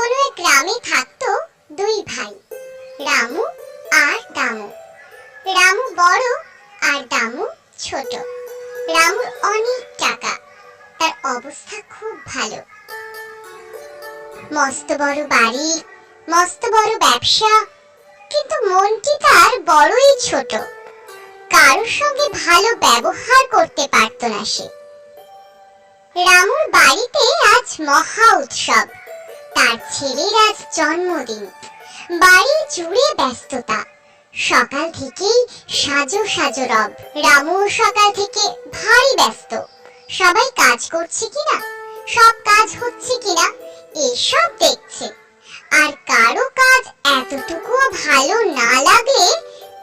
থাকতো দুই ভাই, রামু আর দামু। রামু বড় আর দামু ছোট। রামুর অনেক টাকা, তার অবস্থা খুব ভালো। মস্ত বড় বাড়ি, মস্ত বড় ব্যবসা, কিন্তু মনটি তার বড়ই ছোট। কারোর সঙ্গে ভালো ব্যবহার করতে পারত না সে। রামুর বাড়িতে আজ মহা উৎসব। তার ছেলের আজ জন্মদিন। বাড়ি জুড়ে ব্যস্ততা। সকাল থেকেই সাজো সাজো রব। রামু সকাল থেকে ভারী ব্যস্ত। সবাই কাজ করছে কিনা? সব কাজ হচ্ছে কিনা? এসব দেখছে। আর কারও কাজ এতটুকুও ভালো না লাগলে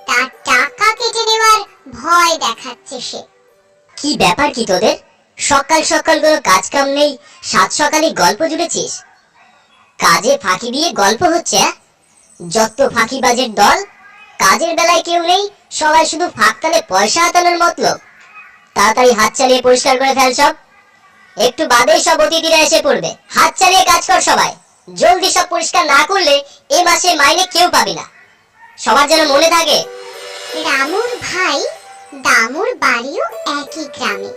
তার টাকা কেটে নেওয়ার ভয় দেখাচ্ছে সে। কি ব্যাপার কি তোদের? সকাল সকাল কোনো কাজ কাম নেই? সাত সকালে গল্প জুড়েছিস? কাজে ফাঁকি দিয়ে গল্প হচ্ছে? যত ফাঁকিবাজের দল, কাজের বেলায় কেউ নেই, সবাই শুধু ফাঁকতালে পয়সা হাতানোর মতলব। তাড়াতাড়ি হাত চালিয়ে পরিষ্কার করে ফেল সব। একটু বাদে সব অতিথিরা এসে পড়বে। হাত চালিয়ে কাজ কর সবাই। জলদি সব পরিষ্কার না করলে এ মাসে মাইনে কেউ পাবি না। সবার যেন মনে থাকে। রামুর ভাই দামুর বাড়িও একই গ্রামে।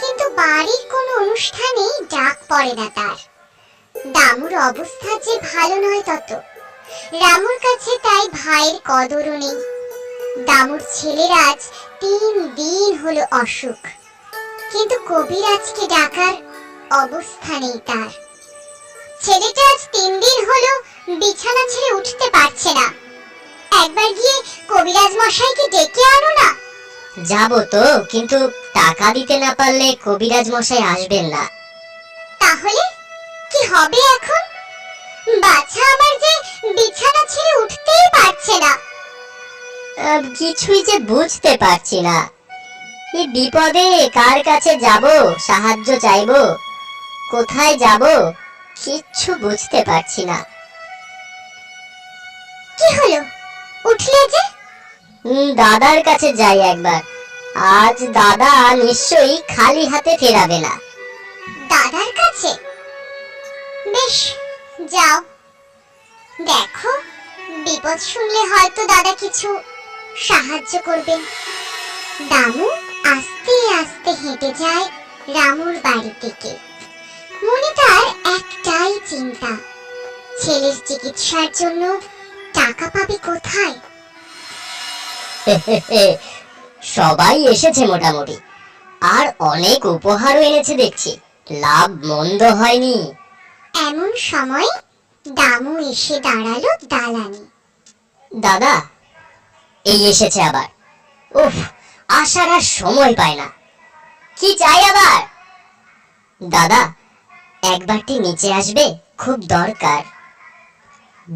কিন্তু বাড়ির কোনো অনুষ্ঠানে ডাক পড়ে না তার। দামুর অবস্থা যে ভালো নয় তত। রামুর কাছে তাই ভাইয়ের কদরও নেই। দামুর ছেলের আজ তিন দিন হলো অসুখ। কিন্তু কবিরাজকে ডাকার অবস্থা নেই তার। ছেলেটা আজ তিন দিন হলো বিছানা ছেড়ে উঠতে পারছে না। একবার গিয়ে কবিরাজ মশাইকে ডেকে আনো না। যাব তো কিন্তু টাকা দিতে না পারলে কবিরাজ মশাই আসবেন না। তাহলে হবে এখন? বাচ্চা আমার যে বিছানা ছেড়ে উঠতেই পারছে না। কিছুই যে বুঝতে পারছি না। এই বিপদে কার কাছে যাব সাহায্য চাইব কোথায় যাব কিচ্ছু বুঝতে পারছি না। কি হলো? উঠলে যে? দাদার কাছে যাই একবার। আজ দাদা নিশ্চয়ই খালি হাতে ফেরাবে না। দাদার কাছে? বেশ, যাও। দেখো, বিপদ শুনলে হয়তো দাদা কিছু সাহায্য করবেন দামু আস্তে আস্তে হেঁটে যায় রামুর বাড়ি থেকে। মনে তার একটাই চিন্তা, ছেলের চিকিৎসার জন্য টাকা পাবে কোথায়? সবাই এসেছে মোটামুটি। আর অনেক উপহারও এনেছে দেখছি। লাভ মন্দ হয়নি। এমন সময় দামু এসে দাঁড়াল দালানে। দাদা, এই এসেছে আবার। উফ, আসার আর সময় পায় না। কি চাই আবার? দাদা একবারটি নিচে আসবে, খুব দরকার।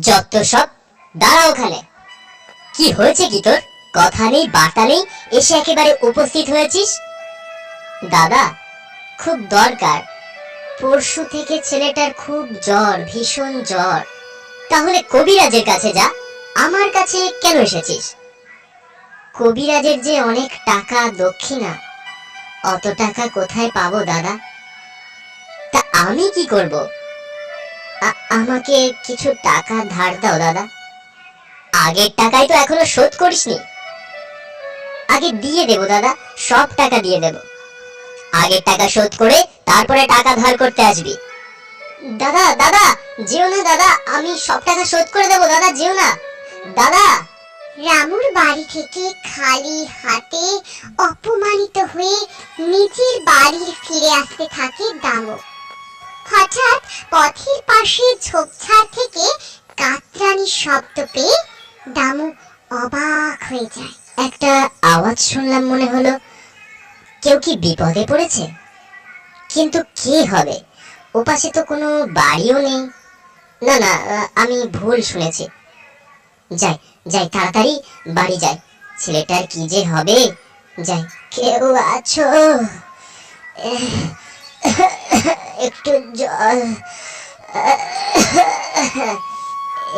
যত সব, দাঁড়া ওখানে। কি হয়েছে কি তোর? কথা নেই, বার্তা নেই, এসে একেবারে উপস্থিত হয়েছিস? দাদা, খুব দরকার। পরশু থেকে ছেলেটার খুব জ্বর, ভীষণ জ্বর। তাহলে কবিরাজের কাছে যা। আমার কাছে কেন এসেছিস? কবিরাজের যে অনেক টাকা দক্ষিণা, অত টাকা কোথায় পাবো দাদা? তা আমি কি করব? আমাকে কিছু টাকা ধার দাও দাদা। আগের টাকাই তো এখনও শোধ করিসনি। আগে দিয়ে দেবো দাদা, সব টাকা দিয়ে দেব। আগের টাকা শোধ করে তারপরে টাকা ধার করতে আসবি। দাদা দাদা যেও না দাদা আমি সব টাকা শোধ করে দেবো দাদা যেও না। দাদা। রামুর বাড়ি থেকে খালি হাতে অপমানিত হয়ে নিজের বাড়ি ফিরে আসতে থাকে দামু। হঠাৎ পথের পাশে ঝোপঝাড় থেকে কাতরানির শব্দ পেয়ে দামু অবাক হয়ে যায়। একটা আওয়াজ শুনলাম মনে হলো কেউ কি বিপদে পড়েছে? কিন্তু কে হবে? ওপাশে তো কোনো বাড়িও নেই। না না আমি ভুল শুনেছি। যাই যাই, তাড়াতাড়ি বাড়ি যাই। ছেলেটার কি যে হবে? যাই, কেউ আছো? একটু জল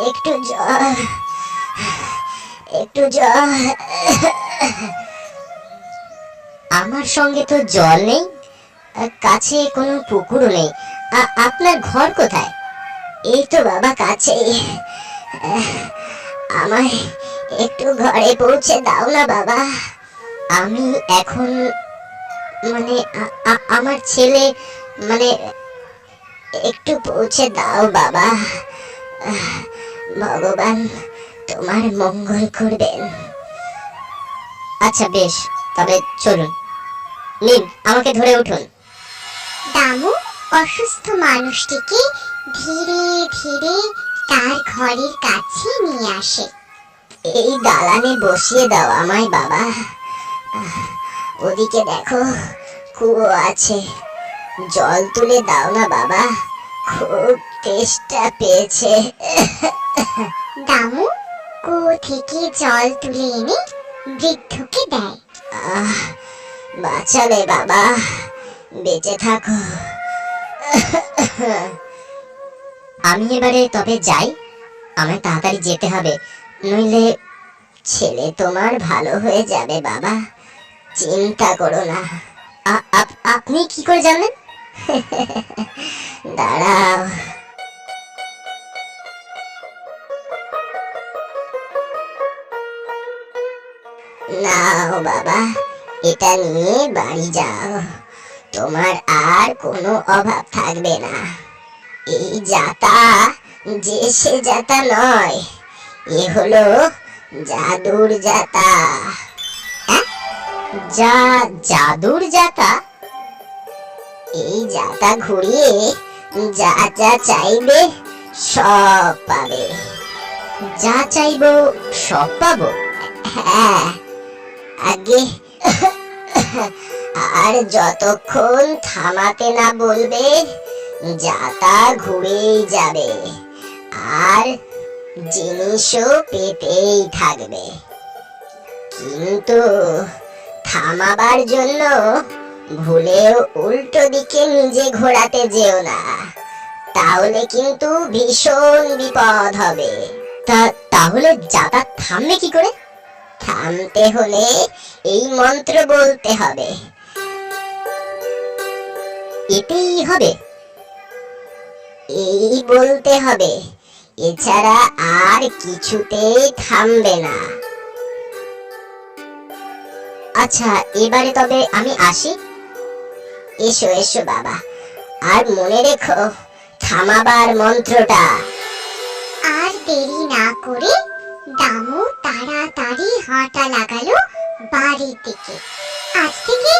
একটু জল একটু জল। আমার সঙ্গে তো জল নেই। কাছে কোনো পুকুরও নেই। আপনার ঘর কোথায়? এই তো বাবা কাছেই আমায় একটু ঘরে পৌঁছে দাও না বাবা। আমি এখন মানে আমার ছেলে মানে একটু পৌঁছে দাও বাবা। ভগবান তোমার মঙ্গল করবেন। আচ্ছা বেশ, তবে চলুন। নিন, আমাকে ধরে উঠুন। দামু অসুস্থ মানুষটিকে ধীরে ধীরে তার ঘরের কাছে নিয়ে আসে। এই দালানে বসিয়ে দাও আমায় বাবা। ওদিকে দেখো কুয়ো আছে। জল তুলে দাও না বাবা। খুব তেষ্টা পেয়েছে। দামু কুয়ো থেকে জল তুলে এনে বৃদ্ধকে দেয়। আহ, বাঁচালে বাবা। বেঁচে থাকো। আমি এবারে তবে যাই। আমায় তাড়াতাড়ি যেতে হবে, নইলে ছেলে তোমার ভালো হয়ে যাবে বাবা। চিন্তা করো না। আপ- আপনি কি করে জানলেন? দাঁড়াও। নাও বাবা, এটা নিয়ে বাড়ি যাও। তোমার আর কোনো অভাব থাকবে না। এই জাতা যে সে জাতা নয়, এ হলো জাদুর যাতা। হ্যাঁ? যা জাদুর জাতা এই জাতা ঘুরিয়ে যা যা চাইবে সব পাবে। যা চাইব সব পাবো? হ্যাঁ আগে আর যতক্ষণ থামাতে না বলবে যাতা ঘুরেই যাবে। আর জিনিসও পেতেই থাকবে। কিন্তু থামাবার জন্য ভুলেও উল্টো দিকে নিজে ঘোরাতে যেও না। তাহলে কিন্তু ভীষণ বিপদ হবে। তা তাহলে যাতায়াত থামবে কি করে? থামতে হলে এই মন্ত্র বলতে হবে। এতেই হবে। এই বলতে হবে, এছাড়া আর কিছুতেই থামবে না। আচ্ছা এবারে তবে আমি আসি। এসো এসো বাবা। আর মনে রেখো, থামাবার মন্ত্রটা। আর দেরি না করে দামু তাড়াতাড়ি হাঁটা লাগালো বাড়ির দিকে। আজ থেকে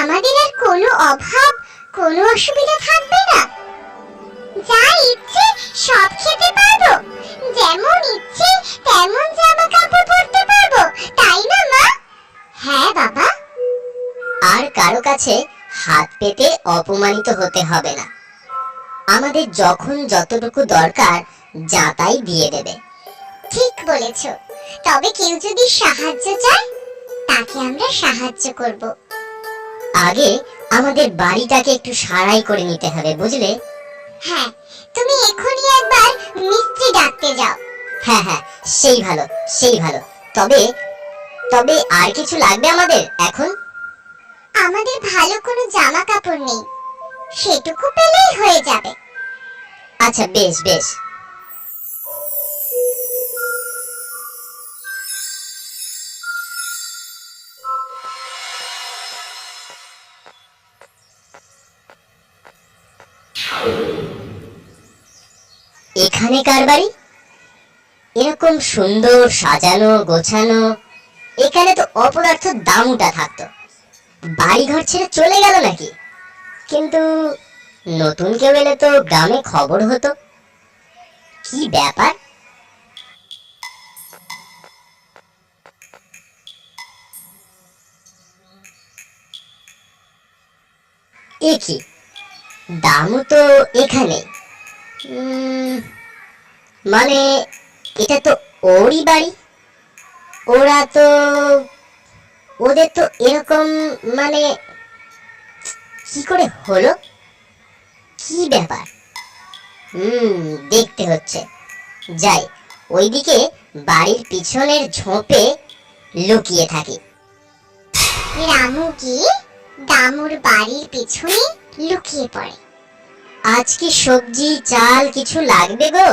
আমাদের আর কোনো অভাব কোনো অসুবিধা থাকবে না। যা ইচ্ছে সব খেতে পারব। যেমন ইচ্ছে তেমন জামা কাপড় পরতে পারব। তাই না মা? হ্যাঁ বাবা। আর কারও কাছে হাত পেতে অপমানিত হতে হবে না। আমাদের যখন যতটুকু দরকার যা তাই দিয়ে দেবে। ঠিক বলেছ। তবে কেউ যদি সাহায্য চায় তাকে আমরা সাহায্য করব। আগে আমাদের বাড়িটাকে একটু সারাই করে নিতে হবে বুঝলে? হ্যাঁ তুমি এখনই একবার মিস্ত্রি ডাকতে যাও। হ্যাঁ হ্যাঁ সেই ভালো সেই ভালো। তবে তবে আর কিছু লাগবে আমাদের এখন? আমাদের ভালো কোনো জামা কাপড় নেই। সেটুকু পেলেই হয়ে যাবে। আচ্ছা বেশ বেশ। এখানে কার বাড়ি? এরকম সুন্দর সাজানো, গোছানো, এখানে তো অপদার্থ দামটা থাকতো। বাড়িঘর ছেড়ে চলে গেল নাকি? কিন্তু নতুন কেউ এলে তো গ্রামে খবর হতো। কি ব্যাপার? এ কি? দামও তো এখানে মানে এটা তো ওরই বাড়ি। ওরা তো ওদের তো এরকম মানে কি করে হলো? কি ব্যাপার? হুম দেখতে হচ্ছে। যাই ওইদিকে বাড়ির পিছনের ঝোপে লুকিয়ে থাকি। রামু গিয়ে দামুর বাড়ির পিছনে লুকিয়ে পড়ে। আজ কি সবজি চাল কিছু লাগবে গো?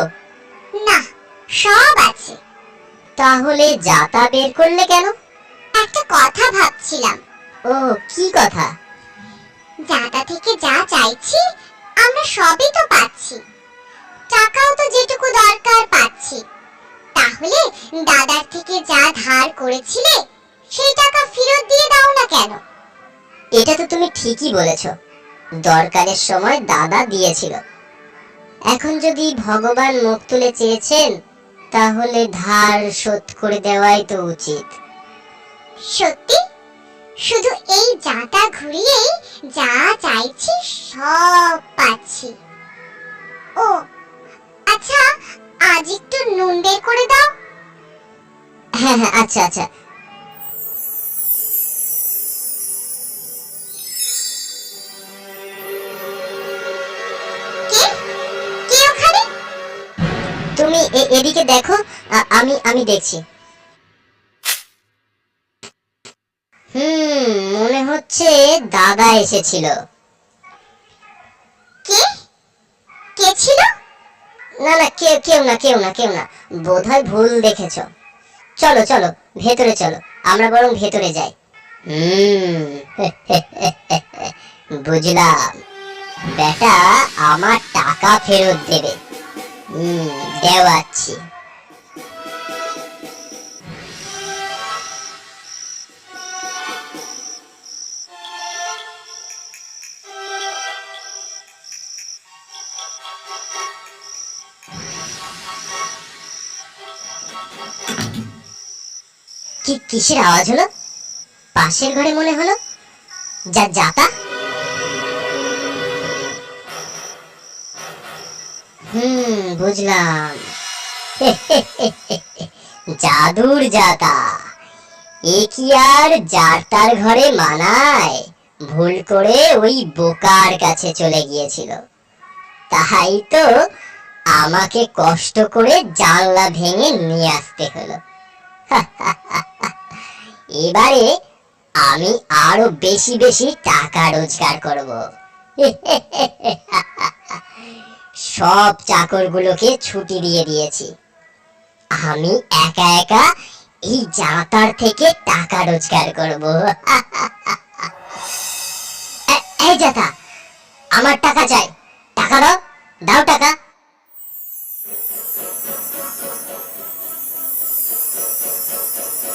না, সব আছে। তাহলে যাতা বের করলে কেন? একটা কথা ভাবছিলাম। ও, কি কথা? দাদা থেকে যা চাইছি, আমরা সবই তো পাচ্ছি। টাকাও তো যেটুকু দরকার পাচ্ছি। তাহলে দাদার থেকে যা ধার করেছিলে, সেই টাকা ফেরত দিয়ে দাও না কেন? এটা তো তুমি ঠিকই বলেছ। দরকারের সময় দাদা দিয়েছিল। এখন যদি ভগবান মুখ তুলে চেয়েছেন তাহলে ধার শোধ করে দেওয়াই তো উচিত। সত্যি? শুধু এই যাটা ঘুরিয়েই যা চাইছি সব পাচ্ছি। ও আচ্ছা আজ একটু নুন বের করে দাও। হ্যাঁ হ্যাঁ আচ্ছা আচ্ছা। এদিকে দেখো আমি আমি দেখছি। হুম মনে হচ্ছে দাদা এসেছিল। কে? কে ছিল? না না কেউ কেউ না কেউ না কেউ না। বোধহয় ভুল দেখেছ। চলো চলো ভেতরে চলো। আমরা বরং ভেতরে যাই। হুম বুঝলাম। বেটা আমার টাকা ফেরত দেবে। দেওয়াচ্ছি কি কিসের আওয়াজ হলো? পাশের ঘরে মনে হলো যা যাতা বুঝলাম। জাদুর জাতা। এ কি আর যার ঘরে মানায়? ভুল করে ওই বোকার কাছে চলে গিয়েছিল। তাই তো আমাকে কষ্ট করে জানলা ভেঙে নিয়ে আসতে হলো। এবারে আমি আরও বেশি বেশি টাকা রোজগার করব। সব চাকরগুলোকে ছুটি দিয়ে দিয়েছি। আমি একা একা এই জাতার থেকে টাকা রোজগার করব। এই জাতা, আমার টাকা চাই। টাকা দাও দাও টাকা।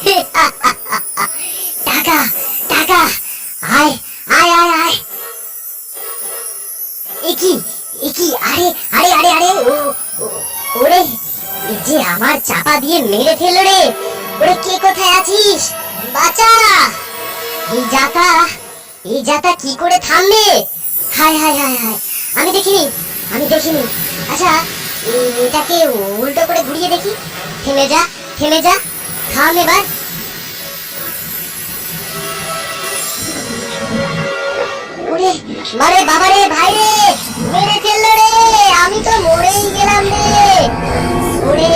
টাকা টাকা, আয় আয় আয় আয়। একি একি আমার চাপা দিয়ে মেরে ফেলল রে। ওরে কে কোথায় আছিস? বাঁচা। এই জাতা এই জাতা কি করে থামবে? হায় হায় হায় হায়। আমি দেখিনি আমি দেখিনি। আচ্ছা এটাকে উল্টো করে ঘুরিয়ে দেখি। থেমে যা থেমে যা। থাম এবার। ওরে, মারে বাবা রে, ভাই রে, মেরে ফেলল রে। আমি তো মরেই গেলাম রে। ওরে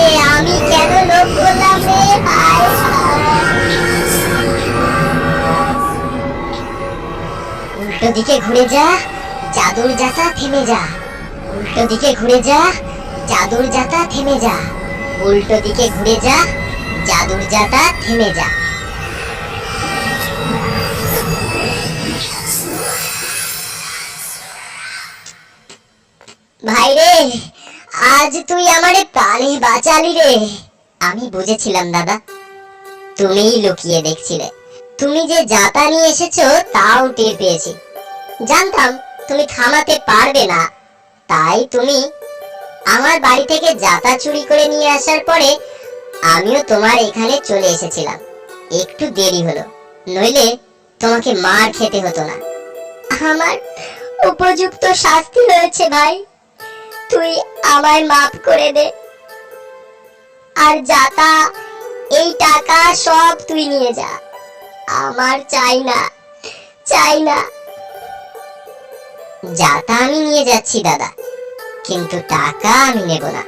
উল্টো দিকে ঘুরে যা, জাদুর জাতা থেমে যা। উল্টো দিকে ঘুরে যা, জাদুর জাতা থেমে যা। উল্টো দিকে ঘুরে যা, জাদুর জাতা থেমে যা। ভাই রে, আজ তুই আমারে প্রাণে বাঁচালি রে। আমি বুঝেছিলাম, দাদা। তুমিই লুকিয়ে দেখছিলে। তুমি যে জাতা নিয়ে এসেছ, তাও টের পেয়েছি। জানতাম, তুমি থামাতে পারবে না। তাই তুমি আমার বাড়ি থেকে জাতা চুরি করে নিয়ে আসার পরে আমিও তোমার এখানে চলে এসেছিলাম। একটু দেরি হলো, নইলে তোমাকে মার খেতে হতো না। আমার উপযুক্ত শাস্তি হয়েছে ভাই। তুই আমায় মাফ করে দে। আর যাতা এই টাকা সব তুই নিয়ে যা। আমার চাই না চাই না। যাতা আমি নিয়ে যাচ্ছি, দাদা। কিন্তু টাকা আমি নেব না।